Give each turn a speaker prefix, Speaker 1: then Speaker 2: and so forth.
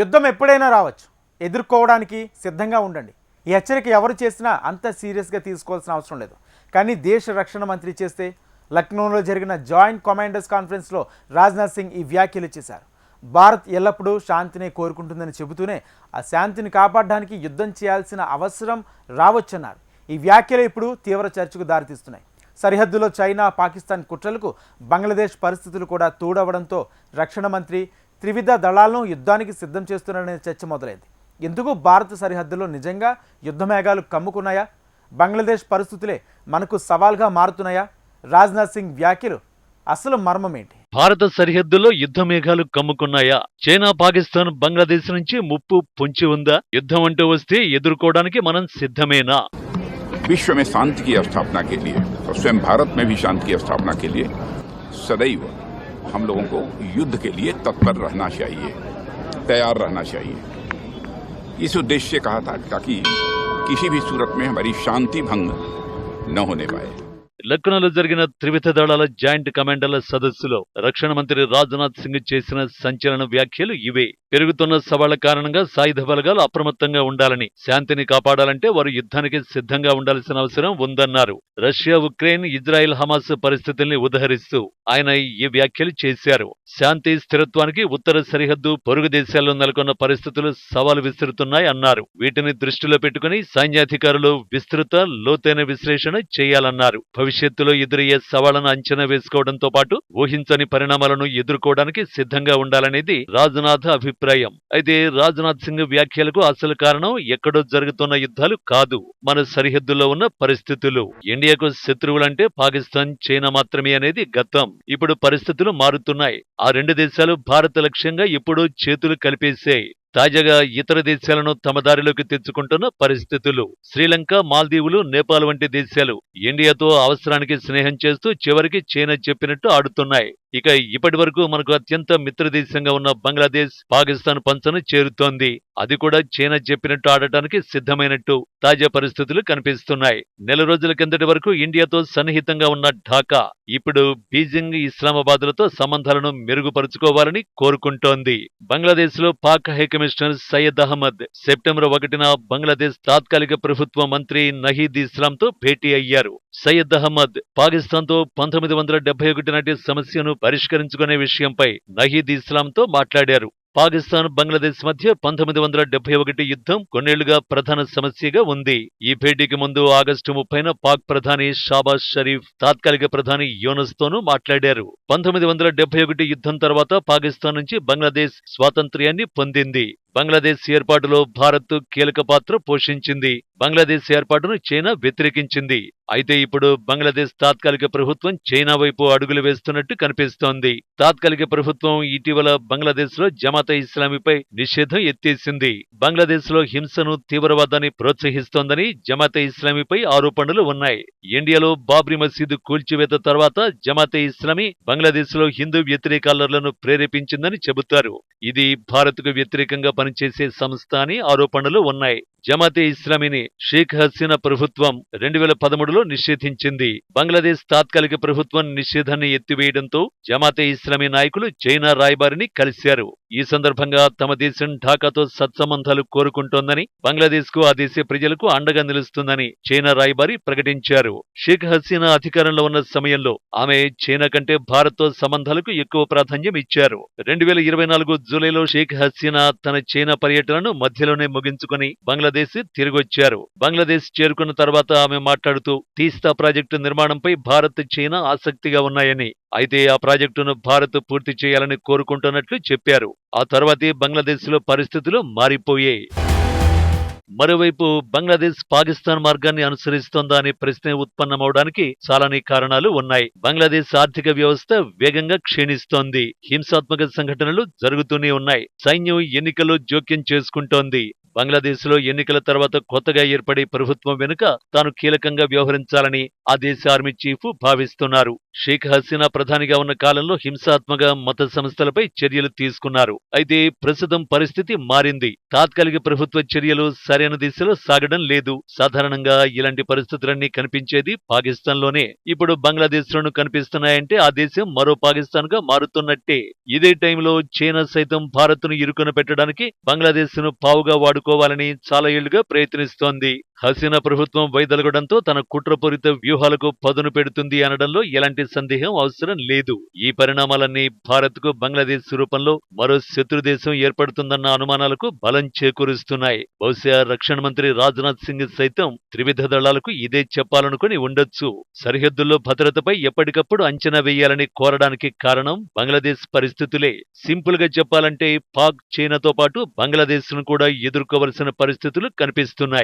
Speaker 1: యుద్ధం ఎప్పుడైనా రావచ్చు. ఎదుర్కోవడానికి సిద్ధంగా ఉండండి. ఈ హెచ్చరిక ఎవరు చేసినా అంత సీరియస్గా తీసుకోవాల్సిన అవసరం లేదు. కానీ దేశ రక్షణ మంత్రి చేస్తే లక్నోలో జరిగిన జాయింట్ కమాండర్స్ కాన్ఫరెన్స్లో రాజ్నాథ్ సింగ్ ఈ వ్యాఖ్యలు చేశారు. భారత్ ఎల్లప్పుడూ శాంతిని కోరుకుంటుందని చెబుతూనే ఆ శాంతిని కాపాడడానికి యుద్ధం చేయాల్సిన అవసరం రావచ్చన్నారు. ఈ వ్యాఖ్యలు ఇప్పుడు తీవ్ర చర్చకు దారితీస్తున్నాయి. సరిహద్దులో చైనా పాకిస్తాన్ కుట్రలకు బంగ్లాదేశ్ పరిస్థితులు కూడా తోడవడంతో రక్షణ మంత్రి త్రివిధ దళాలను యుద్ధానికి సిద్ధం చేస్తున్నారనే చర్చ మొదలైంది. ఎందుకు భారత సరిహద్దులో నిజంగా యుద్ధమేఘాలు కమ్ముకున్నాయా? బంగ్లాదేశ్ పరిస్థితులే మనకు సవాల్గా మారుతున్నాయా? రాజ్నాథ్ సింగ్ వ్యాఖ్యలు. అసలు మర్మమేంటి?
Speaker 2: భారత సరిహద్దులో యుద్ధ మేఘాలు కమ్ముకున్నాయా? చైనా పాకిస్తాన్ బంగ్లాదేశ్ నుంచి ముప్పు పొంచి ఉందా? యుద్ధం అంటూ వస్తే ఎదుర్కోవడానికి మనం సిద్ధమేనా?
Speaker 3: విశ్వమే శాంతికి స్థాపన కే లియే. స్వయం భారత్ మే భీ స్థాపన సదైవ हम लोगों को युद्ध के लिए तत्पर रहना चाहिए तैयार रहना चाहिए इस उद्देश्य से कहा था ताकि किसी भी सूरत में हमारी शांति भंग न होने पाए
Speaker 2: లక్నోలో జరిగిన త్రివిధ దళాల జాయింట్ కమాండర్ల సదస్సులో రక్షణ మంత్రి రాజ్నాథ్ సింగ్ చేసిన సంచలన వ్యాఖ్యలు ఇవే పెరుగుతున్న సవాళ్ళ కారణంగా సాయుధ బలగాలు అప్రమత్తంగా ఉండాలని శాంతిని కాపాడాలంటే వారు యుద్ధానికి సిద్ధంగా ఉండాల్సిన అవసరం ఉందన్నారు. రష్యా ఉక్రెయిన్ ఇజ్రాయెల్ హమాస్ పరిస్థితుల్ని ఉదహరిస్తూ ఆయన ఈ వ్యాఖ్యలు చేశారు. శాంతి స్థిరత్వానికి ఉత్తర సరిహద్దు పొరుగు దేశాల్లో నెలకొన్న పరిస్థితులు సవాలు విసురుతున్నాయి అన్నారు. వీటిని దృష్టిలో పెట్టుకుని సైన్యాధికారులు విస్తృత లోతైన విశ్లేషణ చేయాలన్నారు. భవిష్యత్తులో ఎదురయ్యే సవాళ్ళను అంచనా వేసుకోవడంతో పాటు ఊహించని పరిణామాలను ఎదుర్కోవడానికి సిద్ధంగా ఉండాలనేది రాజ్నాథ్ అభిప్రాయం. అయితే రాజ్నాథ్ సింగ్ వ్యాఖ్యలకు అసలు కారణం ఎక్కడో జరుగుతున్న యుద్ధాలు కాదు. మన సరిహద్దుల్లో ఉన్న పరిస్థితులు. ఇండియాకు శత్రువులంటే పాకిస్తాన్ చైనా మాత్రమే అనేది గతం. ఇప్పుడు పరిస్థితులు మారుతున్నాయి. ఆ రెండు దేశాలు భారత లక్ష్యంగా ఇప్పుడు చేతులు కలిపేశాయి. తాజాగా ఇతర దేశాలను తమ దారిలోకి తెచ్చుకుంటున్న పరిస్థితులు. శ్రీలంక మాల్దీవులు నేపాల్ వంటి దేశాలు ఇండియాతో అవసరానికి స్నేహం చేస్తూ చివరికి చైనా చెప్పినట్టు ఆడుతున్నాయి. ఇక ఇప్పటి వరకు మనకు అత్యంత మిత్రదేశంగా ఉన్న బంగ్లాదేశ్ పాకిస్తాన్ పంచను చేరుతోంది. అది కూడా చైనా చెప్పినట్టు ఆడటానికి సిద్ధమైనట్టు తాజా పరిస్థితులు కనిపిస్తున్నాయి. నెల రోజుల కిందటి వరకు ఇండియాతో సన్నిహితంగా ఉన్న ఢాకా ఇప్పుడు బీజింగ్ ఇస్లామాబాద్లతో సంబంధాలను మెరుగుపరుచుకోవాలని కోరుకుంటోంది. బంగ్లాదేశ్లో Pak high commissioner Syed Ahmed September ఒకటిన బంగ్లాదేశ్ తాత్కాలిక ప్రభుత్వ మంత్రి నహీద్ ఇస్లాంతో భేటీ అయ్యారు. సయ్యద్ అహ్మద్ పాకిస్తాన్తో పంతొమ్మిది వందల డెబ్బై ఒకటి నాటి సమస్యను పరిష్కరించుకునే విషయంపై నహీద్ ఇస్లాంతో మాట్లాడారు. పాకిస్తాన్ బంగ్లాదేశ్ మధ్య పంతొమ్మిది వందల డెబ్బై ఒకటి యుద్ధం కొన్నేళ్ళుగా ప్రధాన సమస్యగా ఉంది. ఈ భేటీకి ముందు ఆగస్టు ముప్పైన పాక్ ప్రధాని షాబాజ్ షరీఫ్ తాత్కాలిక ప్రధాని యోనస్ తోనూ మాట్లాడారు. పంతొమ్మిది వందల డెబ్బై ఒకటి యుద్ధం తర్వాత పాకిస్తాన్ నుంచి బంగ్లాదేశ్ స్వాతంత్ర్యాన్ని పొందింది. బంగ్లాదేశ్ ఏర్పాటులో భారత్ కీలక పాత్ర పోషించింది. బంగ్లాదేశ్ ఏర్పాటును చైనా వ్యతిరేకించింది. అయితే ఇప్పుడు బంగ్లాదేశ్ తాత్కాలిక ప్రభుత్వం చైనా వైపు అడుగులు వేస్తున్నట్టు కనిపిస్తోంది. తాత్కాలిక ప్రభుత్వం ఇటీవల బంగ్లాదేశ్లో జమాత ఇస్లామీపై నిషేధం ఎత్తేసింది. బంగ్లాదేశ్లో హింసను తీవ్రవాదాన్ని ప్రోత్సహిస్తోందని జమాత ఇస్లామీపై ఆరోపణలు ఉన్నాయి. ఇండియాలో బాబ్రీ మసీదు కూల్చివేత తర్వాత జమాతే ఇస్లామీ బంగ్లాదేశ్లో హిందూ వ్యతిరేకాలర్లను ప్రేరేపించిందని చెబుతారు. ఇది భారత్కు వ్యతిరేకంగా పనిచేసే సంస్థ అని ఆరోపణలు ఉన్నాయి. జమాతే ఇస్లామీని షేక్ హసీనా ప్రభుత్వం రెండు వేల పదమూడులో నిషేధించింది. బంగ్లాదేశ్ తాత్కాలిక ప్రభుత్వం నిషేధాన్ని ఎత్తివేయడంతో జమాతే ఇస్లామీ నాయకులు చైనా రాయబారిని కలిశారు. ఈ సందర్భంగా తమ దేశం ఢాకాతో సత్సంబంధాలు కోరుకుంటోందని బంగ్లాదేశ్కు ఆ దేశ ప్రజలకు అండగా నిలుస్తుందని చైనా రాయబారి ప్రకటించారు. షేక్ హసీనా అధికారంలో ఉన్న సమయంలో ఆమె చైనా కంటే భారత్తో సంబంధాలకు ఎక్కువ ప్రాధాన్యం ఇచ్చారు. రెండు వేల ఇరవై నాలుగు జూలైలో షేక్ హసీనా తన చైనా పర్యటనను మధ్యలోనే ముగించుకుని బంగ్లాదేశ్ తిరిగొచ్చారు. బంగ్లాదేశ్ చేరుకున్న తర్వాత ఆమె మాట్లాడుతూ తీస్తా ప్రాజెక్టు నిర్మాణంపై భారత్ చైనా ఆసక్తిగా ఉన్నాయని అయితే ఆ ప్రాజెక్టును భారత్ పూర్తి చేయాలని కోరుకుంటున్నట్లు చెప్పారు. ఆ తర్వాతే బంగ్లాదేశ్లో పరిస్థితులు మారిపోయాయి. మరోవైపు బంగ్లాదేశ్ పాకిస్తాన్ మార్గాన్ని అనుసరిస్తోందా అనే ప్రశ్న ఉత్పన్నమవడానికి చాలానే కారణాలు ఉన్నాయి. బంగ్లాదేశ్ ఆర్థిక వ్యవస్థ వేగంగా క్షీణిస్తోంది. హింసాత్మక సంఘటనలు జరుగుతూనే ఉన్నాయి. సైన్యం ఎన్నికల్లో జోక్యం చేసుకుంటోంది. బంగ్లాదేశ్లో ఎన్నికల తర్వాత కొత్తగా ఏర్పడే ప్రభుత్వం వెనుక తాను కీలకంగా వ్యవహరించాలని ఆ దేశ ఆర్మీ చీఫ్ భావిస్తున్నారు. షేక్ హసీనా ప్రధానిగా ఉన్న కాలంలో హింసాత్మక మత సంస్థలపై చర్యలు తీసుకున్నారు. అయితే ప్రస్తుతం పరిస్థితి మారింది. తాత్కాలిక ప్రభుత్వ చర్యలు సరైన దిశలో సాగడం లేదు. సాధారణంగా ఇలాంటి పరిస్థితులన్నీ కనిపించేది పాకిస్తాన్లోనే. ఇప్పుడు బంగ్లాదేశ్ లోను కనిపిస్తున్నాయంటే ఆ దేశం మరో పాకిస్తాన్గా మారుతున్నట్టే. ఇదే టైంలో చైనా సైతం భారత్ను ఇరుకున పెట్టడానికి బంగ్లాదేశ్ను పావుగా వాడుకోవాలని చాలా ఏళ్ళుగా ప్రయత్నిస్తోంది. హసీనా ప్రభుత్వం వైదొలగడంతో తన కుట్రపూరిత వ్యూహాలకు పదును పెడుతుంది అనడంలో ఎలాంటి సందేహం అవసరం లేదు. ఈ పరిణామాలన్నీ భారత్కు బంగ్లాదేశ్ రూపంలో మరో శత్రు దేశం ఏర్పడుతుందన్న అనుమానాలకు బలం చేకూరుస్తున్నాయి. బహుశా రక్షణ మంత్రి రాజ్నాథ్ సింగ్ సైతం త్రివిధ దళాలకు ఇదే చెప్పాలనుకుని ఉండొచ్చు. సరిహద్దుల్లో భద్రతపై ఎప్పటికప్పుడు అంచనా వేయాలని కోరడానికి కారణం బంగ్లాదేశ్ పరిస్థితులే. సింపుల్గా చెప్పాలంటే పాక్ చైనాతో పాటు బంగ్లాదేశ్ను కూడా ఎదుర్కోవలసిన పరిస్థితులు కనిపిస్తున్నాయి.